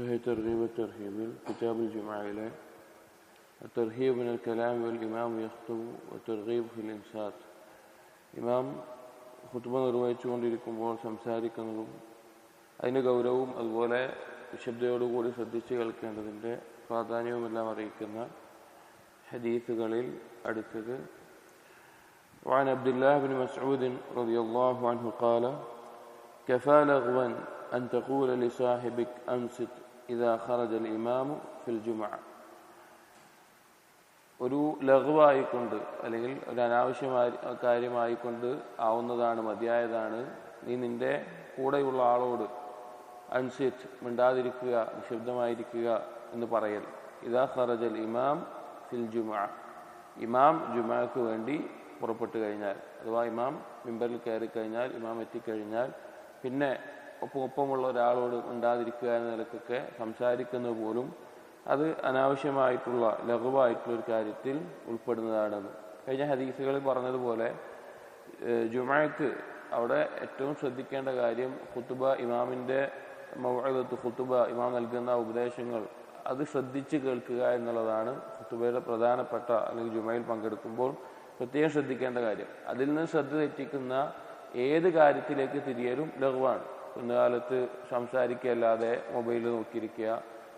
صحيح ترغيب الترهيب كتاب الجمعة إليه الترهيب من الكلام والإمام يخطب والترغيب في الإنسات ഇമാം ഖുത്ബ നിർവഹിച്ചുകൊണ്ടിരിക്കുമ്പോൾ സംസാരിക്കുന്നതും അതിൻ്റെ ഗൗരവവും അതുപോലെ നിശബ്ദയോടുകൂടി ശ്രദ്ധിച്ച് കേൾക്കേണ്ടതിൻ്റെ പ്രാധാന്യവുമെല്ലാം അറിയിക്കുന്ന ഹദീസുകളിൽ അടുത്തത് وعن عبد الله بن مسعود رضي الله عنه قال كفى لغوا أن تقول لصاحبك أنصت إذا خرج الإمام في الجمعة ഒരു ലഘുവായിക്കൊണ്ട് അല്ലെങ്കിൽ ഒരു അനാവശ്യമായ കാര്യമായിക്കൊണ്ട് ആവുന്നതാണ് മതിയായതാണ് നീ നിന്റെ കൂടെയുള്ള ആളോട് അൻസിറ്റ് മിണ്ടാതിരിക്കുക നിശബ്ദമായിരിക്കുക എന്ന് പറയൽ ഇതാ ഖറജൽ ഇമാം ഫിൽ ജുമാ ഇമാം ജുമാക്ക് വേണ്ടി പുറപ്പെട്ടു കഴിഞ്ഞാൽ അഥവാ ഇമാം മിമ്പറിൽ കയറി കഴിഞ്ഞാൽ ഇമാം എത്തിക്കഴിഞ്ഞാൽ പിന്നെ ഒപ്പം ഒപ്പമുള്ള ഒരാളോട് ഉണ്ടാതിരിക്കുക എന്ന നിലക്കൊക്കെ സംസാരിക്കുന്നത് പോലും അത് അനാവശ്യമായിട്ടുള്ള ലഘുവായിട്ടുള്ള ഒരു കാര്യത്തിൽ ഉൾപ്പെടുന്നതാണെന്ന്. കഴിഞ്ഞ ഹദീസുകളിൽ പറഞ്ഞതുപോലെ ജുമാക്ക് അവിടെ ഏറ്റവും ശ്രദ്ധിക്കേണ്ട കാര്യം ഖുത്തുബ ഇമാമിന്റെ മൗഴത്ത് ഖുത്തുബ ഇമാം നൽകുന്ന ഉപദേശങ്ങൾ അത് ശ്രദ്ധിച്ച് കേൾക്കുക എന്നുള്ളതാണ് ഖുത്തുബയുടെ പ്രധാനപ്പെട്ട അല്ലെങ്കിൽ ജുമയിൽ പങ്കെടുക്കുമ്പോൾ പ്രത്യേകം ശ്രദ്ധിക്കേണ്ട കാര്യം. അതിൽ നിന്ന് ശ്രദ്ധ തെറ്റിക്കുന്ന ഏത് കാര്യത്തിലേക്ക് തിരിയലും ലഘുവാണ്. ഇന്നകാലത്ത് സംസാരിക്കുകയല്ലാതെ മൊബൈലിൽ നോക്കിയിരിക്കുക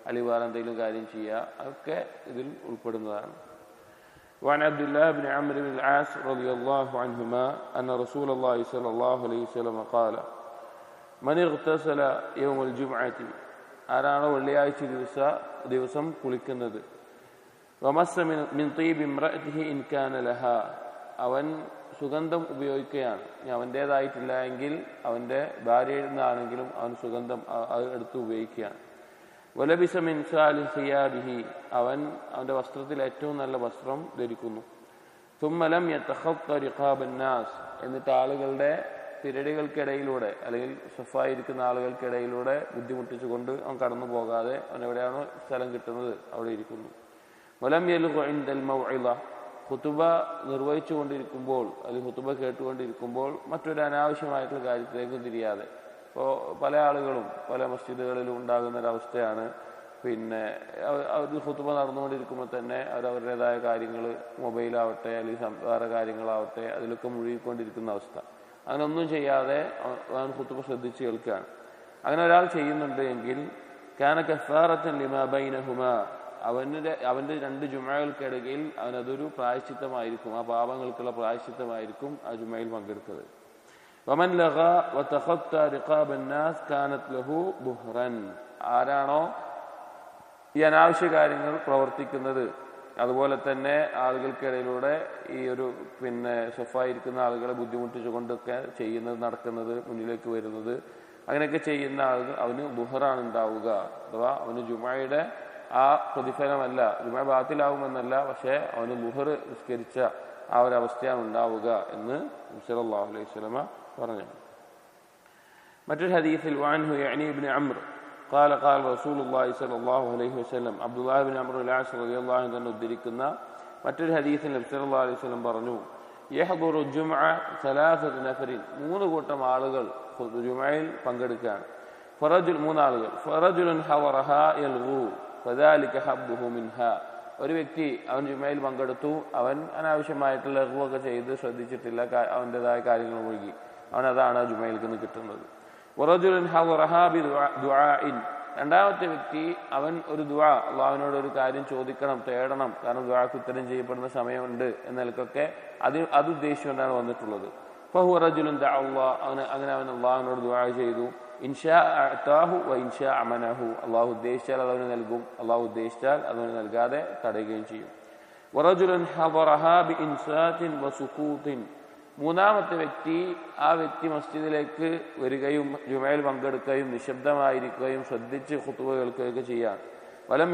അല്ലെങ്കിൽ വേറെ എന്തെങ്കിലും കാര്യം ചെയ്യുക അതൊക്കെ ഇതിൽ ഉൾപ്പെടുന്നതാണ് وعن عبد الله بن عمرو بن العاص رضي الله عنهما أن رسول الله صلى الله عليه وسلم قال من اغتسل يوم الجمعة ആരാണ് വെള്ളിയാഴ്ച ദിവസ ദിവസം കുളിക്കുന്നത് വമസ്സ മിൻ തീബ് ഇമ്രഅതിഹി ഇൻ കാന ലഹ അവൻ സുഗന്ധം ഉപയോഗിക്കുകയാണ്. അവന്റേതായിട്ടില്ല എങ്കിൽ അവന്റെ ഭാര്യയിൽ നിന്നാണെങ്കിലും അവൻ സുഗന്ധം അത് എടുത്ത് ഉപയോഗിക്കുകയാണ്. വലബിസ മിൻ സാലി സിയാബിഹി അവൻ അവന്റെ വസ്ത്രത്തിൽ ഏറ്റവും നല്ല വസ്ത്രം ധരിക്കുന്നു. തുമ്മലം റിഖാബന്നാസ് എന്നിട്ട് ആളുകളുടെ തിരടികൾക്കിടയിലൂടെ അല്ലെങ്കിൽ സഫായിരിക്കുന്ന ആളുകൾക്കിടയിലൂടെ ബുദ്ധിമുട്ടിച്ചുകൊണ്ട് അവൻ കടന്നു പോകാതെ അവൻ എവിടെയാണോ സ്ഥലം കിട്ടുന്നത്. അവിടെ ഇരിക്കുന്നു. വലം യലുൽ മൗഇള ഹുത്തുബ നിർവഹിച്ചുകൊണ്ടിരിക്കുമ്പോൾ അല്ലെങ്കിൽ ഹുത്തുബ കേട്ടുകൊണ്ടിരിക്കുമ്പോൾ മറ്റൊരു അനാവശ്യമായിട്ടുള്ള കാര്യത്തിലേക്ക് തിരിയാതെ. ഇപ്പോൾ പല ആളുകളും പല മസ്ജിദുകളിലും ഉണ്ടാകുന്ന ഒരവസ്ഥയാണ് പിന്നെ അവർ ഹുത്തുബ നടന്നുകൊണ്ടിരിക്കുമ്പോൾ തന്നെ അവർ അവരുടേതായ കാര്യങ്ങൾ മൊബൈലാവട്ടെ അല്ലെങ്കിൽ വേറെ കാര്യങ്ങളാവട്ടെ അതിലൊക്കെ മുഴുകിക്കൊണ്ടിരിക്കുന്ന അവസ്ഥ. അങ്ങനൊന്നും ചെയ്യാതെ അവൻ ഹുത്തുബ ശ്രദ്ധിച്ച് കേൾക്കുകയാണ്. അങ്ങനെ ഒരാൾ ചെയ്യുന്നുണ്ട് എങ്കിൽ കാന കഫാറത്തൻ ലിമാ ബൈനഹുമ അവന്റെ അവന്റെ രണ്ട് ജുമകൾക്കിടയിൽ അവനതൊരു പ്രായശ്ചിത്തമായിരിക്കും. ആ പാപങ്ങൾക്കുള്ള പ്രായശ്ചിത്തമായിരിക്കും ആ ജുമയിൽ പങ്കെടുത്തത്. വമൻ കാനത് ലഹു ബുഹ്റൻ. ആരാണോ ഈ അനാവശ്യ കാര്യങ്ങൾ പ്രവർത്തിക്കുന്നത്. അതുപോലെ തന്നെ ആളുകൾക്കിടയിലൂടെ ഈ ഒരു പിന്നെ സ്വഫായിരിക്കുന്ന ആളുകളെ ബുദ്ധിമുട്ടിച്ചുകൊണ്ടൊക്കെ ചെയ്യുന്നത് നടക്കുന്നത് മുന്നിലേക്ക് വരുന്നത് അങ്ങനെയൊക്കെ ചെയ്യുന്ന ആളുകൾ അവന് ബുഹറാണ് ഉണ്ടാവുക അഥവാ അവന് ജുമായുടെ ആ പ്രതിഫലമല്ല ജുമ ബാത്തിലാവുമെന്നല്ല പക്ഷേ അവന് ബുഹർ നിസ്കരിച്ച ആ ഒരു അവസ്ഥയാണ് ഉണ്ടാവുക എന്ന് സല്ലല്ലാഹു അലൈഹി വസല്ലമ പറഞ്ഞു മറ്റൊരു ഹദീസിൽ വാൻഹു യഅനി ഇബ്നു അംർ قال قال رسول الله صلى الله عليه وسلم عبد الله بن عمرو العاص رضي الله عنه തന്നെ ഉദ്ധരിക്കുന്ന മറ്റൊരു ഹദീസിൽ നബി സല്ലല്ലാഹു അലൈഹി വസല്ലം പറഞ്ഞു യഹ്ദുറു ജുംഅ സലാസത്ത് നഫരിൻ മൂന്ന് കൂട്ടം ആളുകൾ ജുമയിൽ പങ്കെടുക്കുകയാണ് ഫറജുൽ മൂന്നാളുകൾ ഫറജുലുൻ ഹവറഹ യൽഗു ഫദാലിക ഹബ്ബുഹു മിൻഹ. ഒരു വ്യക്തി അവൻ ജുമയിൽ പങ്കെടുത്തു. അവൻ അനാവശ്യമായിട്ടുള്ള ലഘുവൊക്കെ ചെയ്ത് ശ്രദ്ധിച്ചിട്ടില്ല. അവന്റെതായ കാര്യങ്ങൾ ഒഴുകി. അവൻ അതാണ് ജുമയിൽക്ക് നിന്ന് കിട്ടുന്നത്. രണ്ടാമത്തെ വ്യക്തി അവൻ ഒരു ദുആ അള്ളാഹുവിനോട് ഒരു കാര്യം ചോദിക്കണം തേടണം. കാരണം ദുആക്ക് ഉത്തരം ചെയ്യപ്പെടുന്ന സമയമുണ്ട് എന്ന നിലക്കൊക്കെ അത് അത് ഉദ്ദേശിച്ചുകൊണ്ടാണ് വന്നിട്ടുള്ളത്. ഫഹുറജുലും അള്ളാഹ്. അവന് അങ്ങനെ അവൻ അള്ളാഹുവിനോട് ദുആ ചെയ്തു. ഇൻഷാ വ ഇൻഷാ അമനഹു. അള്ളാഹു ഉദ്ദേശിച്ചാൽ അത് അവന് നൽകും. അള്ളാഹു ഉദ്ദേശിച്ചാൽ അതവന് നൽകാതെ തടയുകയും ചെയ്യും. മൂന്നാമത്തെ വ്യക്തി ആ വ്യക്തി മസ്ജിദിലേക്ക് വരികയും ജുമയിൽ പങ്കെടുക്കുകയും നിശബ്ദമായിരിക്കുകയും ശ്രദ്ധിച്ച് കുത്തുവ കേൾക്കുകയൊക്കെ ചെയ്യാം. വലം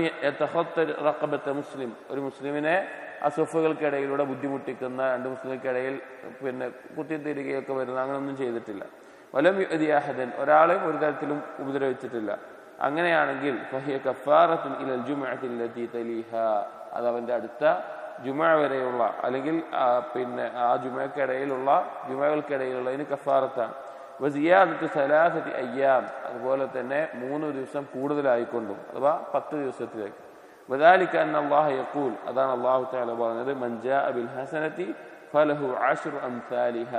റക്കബത്തെ മുസ്ലിം. ഒരു മുസ്ലിമിനെ അസുഫുകൾക്കിടയിലൂടെ ബുദ്ധിമുട്ടിക്കുന്ന രണ്ട് മുസ്ലിംകൾക്കിടയിൽ പിന്നെ കുത്തിത്തിരികയൊക്കെ വരുന്ന അങ്ങനെയൊന്നും ചെയ്തിട്ടില്ല. വലം യുദിയാഹദൻ ഒരാളെയും ഒരു തരത്തിലും ഉപദ്രവിച്ചിട്ടില്ല. അങ്ങനെയാണെങ്കിൽ ഫഹിയ കഫാറത്തുൽ ഇലൽ ജുമഅത്തില്ലതി തലീഹ. അത് അവന്റെ അടുത്ത ജുമ വരെയുള്ള അല്ലെങ്കിൽ പിന്നെ ആ ജുമയ്ക്കിടയിലുള്ള ജുമകൾക്കിടയിലുള്ളതിന് കഫാറത്താണ്. വസിയാദത്ത് സലാസത്തി അയ്യാം. അതുപോലെ തന്നെ മൂന്ന് ദിവസം കൂടുതലായിക്കൊണ്ടും അഥവാ പത്ത് ദിവസത്തിലേക്ക്. വദാലിക്ക അന്ന അള്ളാഹ് യക്കൂൽ അതാണ് അള്ളാഹു താല പറഞ്ഞത് മഞ്ജ അബിൽ ഹസനത്തി ഫലഹു ആഷുർ അംസാലിഹ.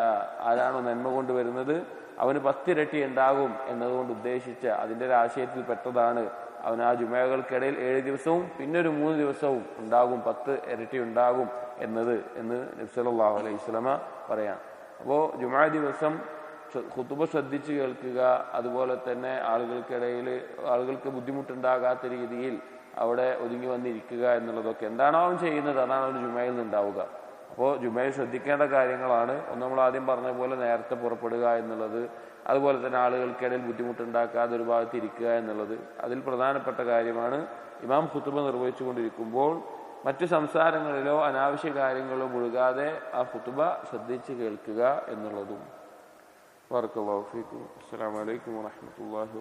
ആരാണോ നന്മ കൊണ്ടുവരുന്നത്? അവന് പത്തിരട്ടി ഉണ്ടാകും എന്നതുകൊണ്ട് ഉദ്ദേശിച്ച് അതിന്റെ ഒരു ആശയത്തിൽ പെട്ടതാണ്. അവൻ ആ ജുമകൾക്കിടയിൽ ഏഴ് ദിവസവും പിന്നൊരു മൂന്ന് ദിവസവും ഉണ്ടാകും പത്ത് ഇരട്ടി ഉണ്ടാകും എന്നത് എന്ന് നബ്സലാഹു അലൈഹി സ്വലമ പറയാം. അപ്പോൾ ജുമാ ദിവസം കുത്തുബ ശ്രദ്ധിച്ച് കേൾക്കുക അതുപോലെ തന്നെ ആളുകൾക്കിടയിൽ ആളുകൾക്ക് ബുദ്ധിമുട്ടുണ്ടാകാത്ത രീതിയിൽ അവിടെ ഒതുങ്ങി വന്നിരിക്കുക എന്നുള്ളതൊക്കെ. എന്താണോ അവൻ ചെയ്യുന്നത് അതാണ് അവൻ ജുമയിൽ നിന്നുണ്ടാവുക. അപ്പോൾ ജുമയിൽ ശ്രദ്ധിക്കേണ്ട കാര്യങ്ങളാണ്. ഒന്ന് നമ്മൾ ആദ്യം പറഞ്ഞ പോലെ നേരത്തെ പുറപ്പെടുക എന്നുള്ളത് അതുപോലെ തന്നെ ആളുകൾക്കിടയിൽ ബുദ്ധിമുട്ടുണ്ടാക്കാതെ ഒരു ഭാഗത്ത് ഇരിക്കുക എന്നുള്ളത്. അതിൽ പ്രധാനപ്പെട്ട കാര്യമാണ് ഇമാം ഖുത്തുബ നിർവഹിച്ചുകൊണ്ടിരിക്കുമ്പോൾ മറ്റു സംസാരങ്ങളിലോ അനാവശ്യ കാര്യങ്ങളോ മുഴുകാതെ ആ ഖുത്തുബ ശ്രദ്ധിച്ച് കേൾക്കുക എന്നുള്ളതും. ബർക്കല്ലാഹു ഫീക്കും. അസ്സലാമു അലൈക്കും വാത്തു